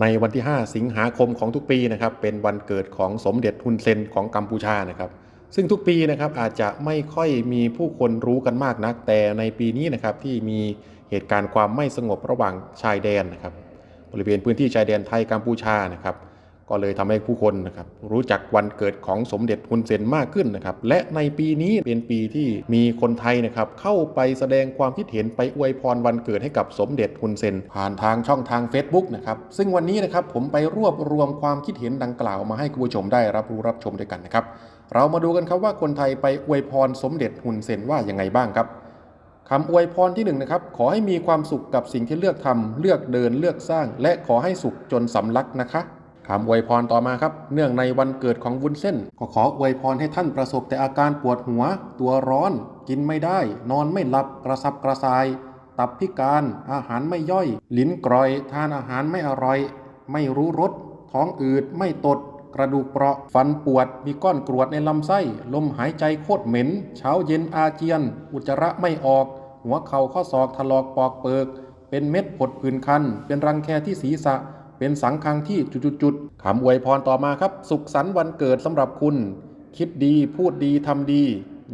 ในวันที่ 5 สิงหาคมของทุกปีนะครับเป็นวันเกิดของสมเด็จฮุนเซนของกัมพูชานะครับซึ่งทุกปีนะครับอาจจะไม่ค่อยมีผู้คนรู้กันมากนัก แต่ในปีนี้นะครับที่มีเหตุการณ์ความไม่สงบระหว่างชายแดนนะครับบริเวณพื้นที่ชายแดนไทยกัมพูชานะครับ ก็เลยทำให้ผู้คนนะครับรู้จักวันเกิดของสมเด็จฮุนเซนมากขึ้นนะครับและในปีนี้เป็นปีที่มีคนไทยนะครับเข้าไปแสดงความคิดเห็นไปอวยพรวันเกิดให้กับสมเด็จฮุนเซน ผ่านทางช่องทาง Facebook นะครับซึ่งวันนี้นะครับผมไปรวบรวมความคิดเห็นดังกล่าวมาให้คุณผู้ชมได้รับรู้รับชมด้วยกันนะครับเรามาดูกันครับว่าคนไทยไปอวยพรสมเด็จฮุนเซนว่ายังไงบ้างครับคำอวยพรที่หนึ่งนะครับขอให้มีความสุขกับสิ่งที่เลือกทำเลือกเดินเลือกสร้าง และขอให้สุขจนสำลักนะคะ คำอวยพรต่อมาครับ เนื่องในวันเกิดของวุ้นเส้น ก็ขออวยพรให้ท่านประสบแต่อาการปวดหัว ตัวร้อน กินไม่ได้ นอนไม่หลับ กระสับกระส่าย ตับพิการ อาหารไม่ย่อย ลิ้นกรอย ทานอาหารไม่อร่อย ไม่รู้รส ท้องอืด ไม่ตด กระดูกเปราะ ฟันปวด มีก้อนกรวดในลำไส้ ลมหายใจโคตรเหม็น เช้าเย็นอาเจียน อุจจาระไม่ออก หัวเข่าข้อศอกถลอกปอกเปิก เป็นเม็ดผดผื่นคัน เป็นรังแคที่ศีรษะ เป็นสังคังที่จุดๆๆคำอวยพรต่อมาครับ สุขสันต์วันเกิดสำหรับคุณ คิดดีพูดดีทำดี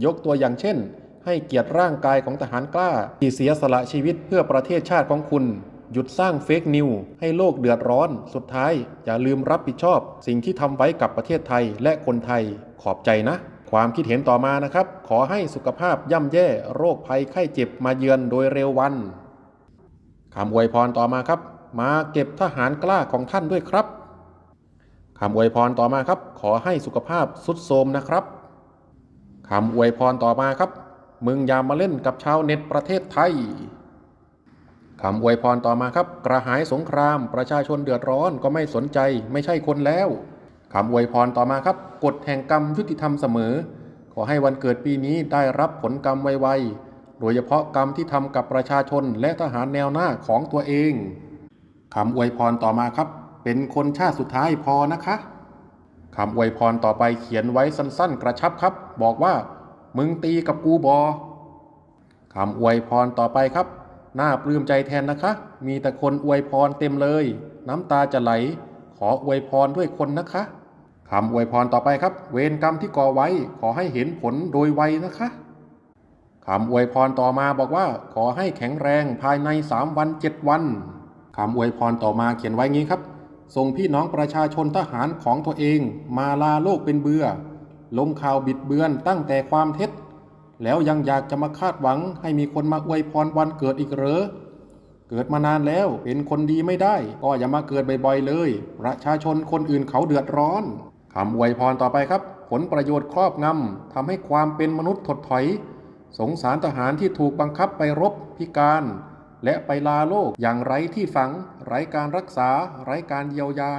ยกตัวอย่างเช่น ให้เกียรติร่างกายของทหารกล้า ที่เสียสละชีวิตเพื่อประเทศชาติของคุณ หยุดสร้างเฟกนิวให้โลกเดือดร้อน สุดท้าย อย่าลืมรับผิดชอบ สิ่งที่ทำไว้กับประเทศไทยและคนไทยขอบใจนะความคิดเห็นต่อมานะครับ ขอให้สุขภาพย่ำแย่โรคภัยไข้เจ็บมาเยือนโดยเร็ววันคำอวยพรต่อมาครับ มาเก็บทหารกล้าของท่านด้วยครับคำอวยพรต่อมาครับ ขอให้สุขภาพสุดโทรมนะครับคำอวยพรต่อมาครับ มึงอย่ามาเล่นกับชาวเน็ตประเทศไทยคำอวยพรต่อมาครับ กระหายสงคราม ประชาชนเดือดร้อนก็ไม่สนใจ ไม่ใช่คนแล้วคำอวยพรต่อมาครับ กฎแห่งกรรมยุติธรรมเสมอ ขอให้วันเกิดปีนี้ได้รับผลกรรมไวๆโดยเฉพาะกรรมที่ทำกับประชาชนและทหารแนวหน้าของตัวเอง คำอวยพรต่อมาครับ เป็นคนชาติสุดท้ายพอนะคะคำอวยพรต่อไปเขียนไว้สั้นๆ กระชับครับ บอกว่า มึงตีกับกูบอคำอวยพรต่อไปครับน่าปลื้มใจแทนนะคะ มีแต่คนอวยพรเต็มเลย น้ำตาจะไหล ขออวยพรด้วยคนนะคะคำอวยพรต่อไปครับ เวรกรรมที่ก่อไว้ ขอให้เห็นผลโดยไวนะคะคำอวยพรต่อมาบอกว่า ขอให้แข็งแรงภายใน 3 วัน 7 วัน คำอวยพรต่อมาเขียนไว้งี้ครับ ส่งพี่น้องประชาชนทหารของตัวเอง มาลาโลกเป็นเบื่อ ลงข่าวบิดเบือนตั้งแต่ความเท็จ แล้วยังอยากจะมาคาดหวังให้มีคนมาอวยพรวันเกิดอีกเหรอ เกิดมานานแล้วเป็นคนดีไม่ได้ ก็อย่ามาเกิดบ่อยๆเลย ประชาชนคนอื่นเขาเดือดร้อนคำอวยพรต่อไปครับ ผลประโยชน์ครอบงำทำให้ความเป็นมนุษย์ถดถอย สงสารทหารที่ถูกบังคับไปรบพิการ และไปลาโลกอย่างไร้ที่ฝัง ไร้การรักษา ไร้การเยียวยา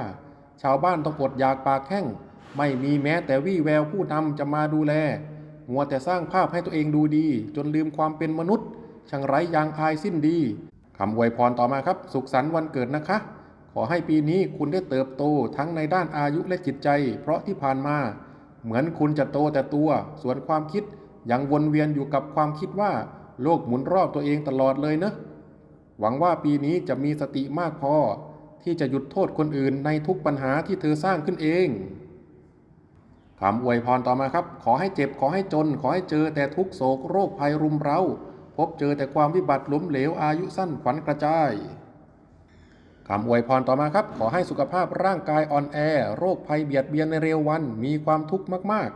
ชาวบ้านต้องอดอยากปากแห้ง ไม่มีแม้แต่วี่แววผู้นำจะมาดูแล มัวแต่สร้างภาพให้ตัวเองดูดี จนลืมความเป็นมนุษย์ ช่างไร้ยางอายสิ้นดีคำอวยพรต่อมาครับ สุขสันต์วันเกิดนะคะ ขอให้ปีนี้คุณได้เติบโตทั้งในด้านอายุและจิตใจ เพราะที่ผ่านมา เหมือนคุณจะโตแต่ตัว ส่วนความคิดยังวนเวียนอยู่กับความคิดว่า โลกหมุนรอบตัวเองตลอดเลยเนะ หวังว่าปีนี้จะมีสติมากพอ ที่จะหยุดโทษคนอื่นในทุกปัญหาที่เธอสร้างขึ้นเองคำอวยพรต่อมาครับ ขอให้เจ็บขอให้จน ขอให้เจอแต่ทุกโศกโรคภัยรุมเร้า พบเจอแต่ความวิบัติล้มเหลวอายุสั้นขวัญกระจายคำอวยพรต่อมาครับ ขอให้สุขภาพร่างกายอ่อนแอ โรคภัยเบียดเบียนในเร็ววันมีความทุกข์มาก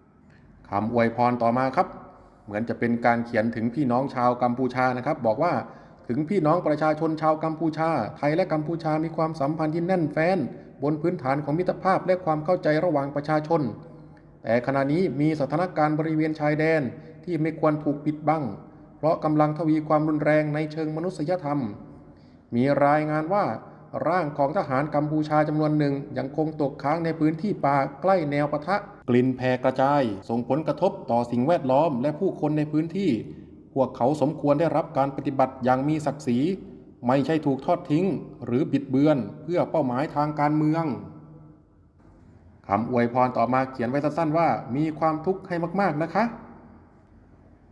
ๆคำอวยพรต่อมาครับ เหมือนจะเป็นการเขียนถึงพี่น้องชาวกัมพูชานะครับ บอกว่า ถึงพี่น้องประชาชนชาวกัมพูชา ไทยและกัมพูชามีความสัมพันธ์ที่แน่นแฟ้น บนพื้นฐานของมิตรภาพและความเข้าใจระหว่างประชาชน แต่ขณะนี้มีสถานการณ์บริเวณชายแดนที่ไม่ควรถูกปิดบัง เพราะกำลังทวีความรุนแรงในเชิงมนุษยธรรม มีรายงานว่าร่างของทหารกัมพูชาจำนวนหนึ่งยังคงตกค้างในพื้นที่ป่าใกล้แนวปะทะ กลิ่นแพร่กระจาย ส่งผลกระทบต่อสิ่งแวดล้อมและผู้คนในพื้นที่ พวกเขาสมควรได้รับการปฏิบัติอย่างมีศักดิ์ศรี ไม่ใช่ถูกทอดทิ้ง หรือบิดเบือนเพื่อเป้าหมายทางการเมืองคำอวยพรต่อมาเขียนไว้สั้นๆว่า มีความทุกข์ให้มากๆนะคะ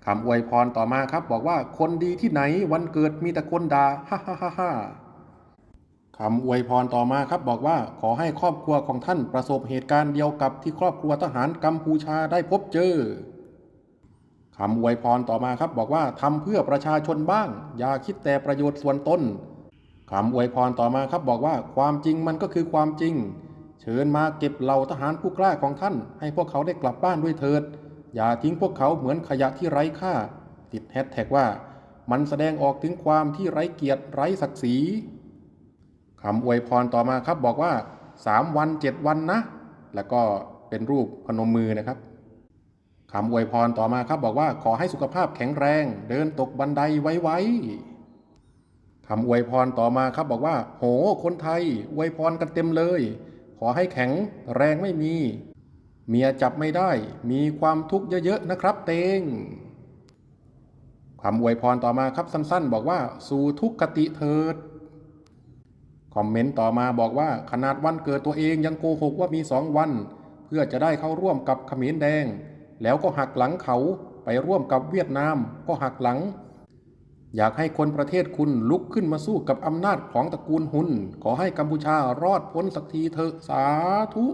คำอวยพรต่อมาครับ บอกว่าคนดีที่ไหนวันเกิดมีแต่คนด่าฮ่าฮ่าฮ่าฮ่าคำอวยพรต่อมาครับบอกว่าขอให้ครอบครัวของท่านประสบเหตุการณ์เดียวกับที่ครอบครัวทหารกัมพูชาได้พบเจอ คำอวยพรต่อมาครับ บอกว่าทำเพื่อประชาชนบ้าง อย่าคิดแต่ประโยชน์ส่วนตนคำอวยพรต่อมาครับ บอกว่าความจริงมันก็คือความจริง เชิญมาเก็บเหล่าทหารผู้กล้าของท่าน ให้พวกเขาได้กลับบ้านด้วยเถิด อย่าทิ้งพวกเขาเหมือนขยะที่ไร้ค่า ติดแฮชแท็กว่า มันแสดงออกถึงความที่ไร้เกียรติไร้ศักดิ์ศรีคำอวยพรต่อมาครับบอกว่า 3 วัน 7 วันนะ แล้วก็เป็นรูปพนมมือนะครับ คำอวยพรต่อมาครับบอกว่าขอให้สุขภาพแข็งแรง เดินตกบันไดไวๆคำอวยพรต่อมาครับบอกว่า โห คนไทยอวยพรกันเต็มเลย ขอให้แข็งแรงไม่มี เมียจับไม่ได้ มีความทุกข์เยอะๆนะครับเตงคำอวยพรต่อมาครับสั้นๆ บอกว่า สู่ทุกขติเถิด คอมเมนต์ต่อมาบอกว่าขนาดวันเกิดตัวเองยังโกหกว่ามีสองวัน เพื่อจะได้เข้าร่วมกับขมรแดง แล้วก็หักหลังเขาไปร่วมกับเวียดนามก็หักหลัง อยากให้คนประเทศคุณลุกขึ้นมาสู้กับอำนาจของตระกูลหุนขอให้กัมพูชารอดพ้นสักทีเถอะสาธุ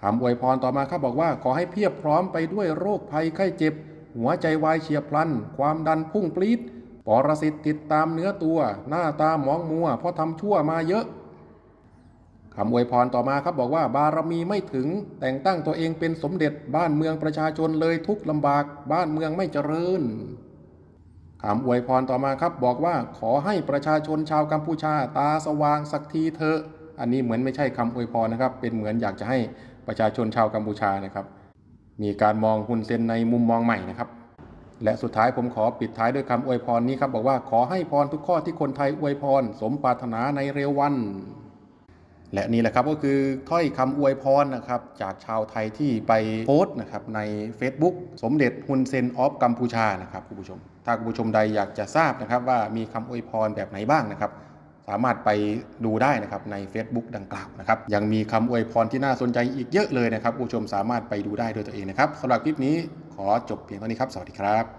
คำอวยพรต่อมาครับบอกว่าขอให้เพียบพร้อมไปด้วยโรคภัยไข้เจ็บ หัวใจวายเฉียบพลัน ความดันพุ่งปรีดปรสิตติดตามเนื้อตัว หน้าตาหมองมัวเพราะทำชั่วมาเยอะ คำอวยพรต่อมาครับบอกว่าบารมีไม่ถึง แต่งตั้งตัวเองเป็นสมเด็จบ้านเมืองประชาชนเลยทุกลำบากบ้านเมืองไม่เจริญคำอวยพรต่อมาครับบอกว่าขอให้ประชาชนชาวกัมพูชาตาสว่างสักทีเถอะ อันนี้เหมือนไม่ใช่คำอวยพรนะครับ เป็นเหมือนอยากจะให้ประชาชนชาวกัมพูชานะครับ มีการมองฮุนเซนในมุมมองใหม่นะครับ และสุดท้ายผมขอปิดท้ายด้วยคำอวยพรนี้ครับบอกว่าขอให้พรทุกข้อที่คนไทยอวยพร สมปรารถนาในเร็ววัน และนี่แหละครับก็คือถ้อยคำอวยพรนะครับจากชาวไทยที่ไปโพสต์นะครับใน Facebook สมเด็จฮุนเซนออฟกัมพูชานะครับคุณผู้ชม ถ้าคุณผู้ชมใดอยากจะทราบนะครับว่ามีคำอวยพรแบบไหนบ้างนะครับ สามารถไปดูได้นะครับใน Facebook ดังกล่าวนะครับยังมีคำอวยพรที่น่าสนใจอีกเยอะเลยนะครับคุณผู้ชมสามารถไปดูได้ด้วยตัวเองนะครับสำหรับคลิปนี้ขอจบเพียงเท่านี้ครับสวัสดีครับ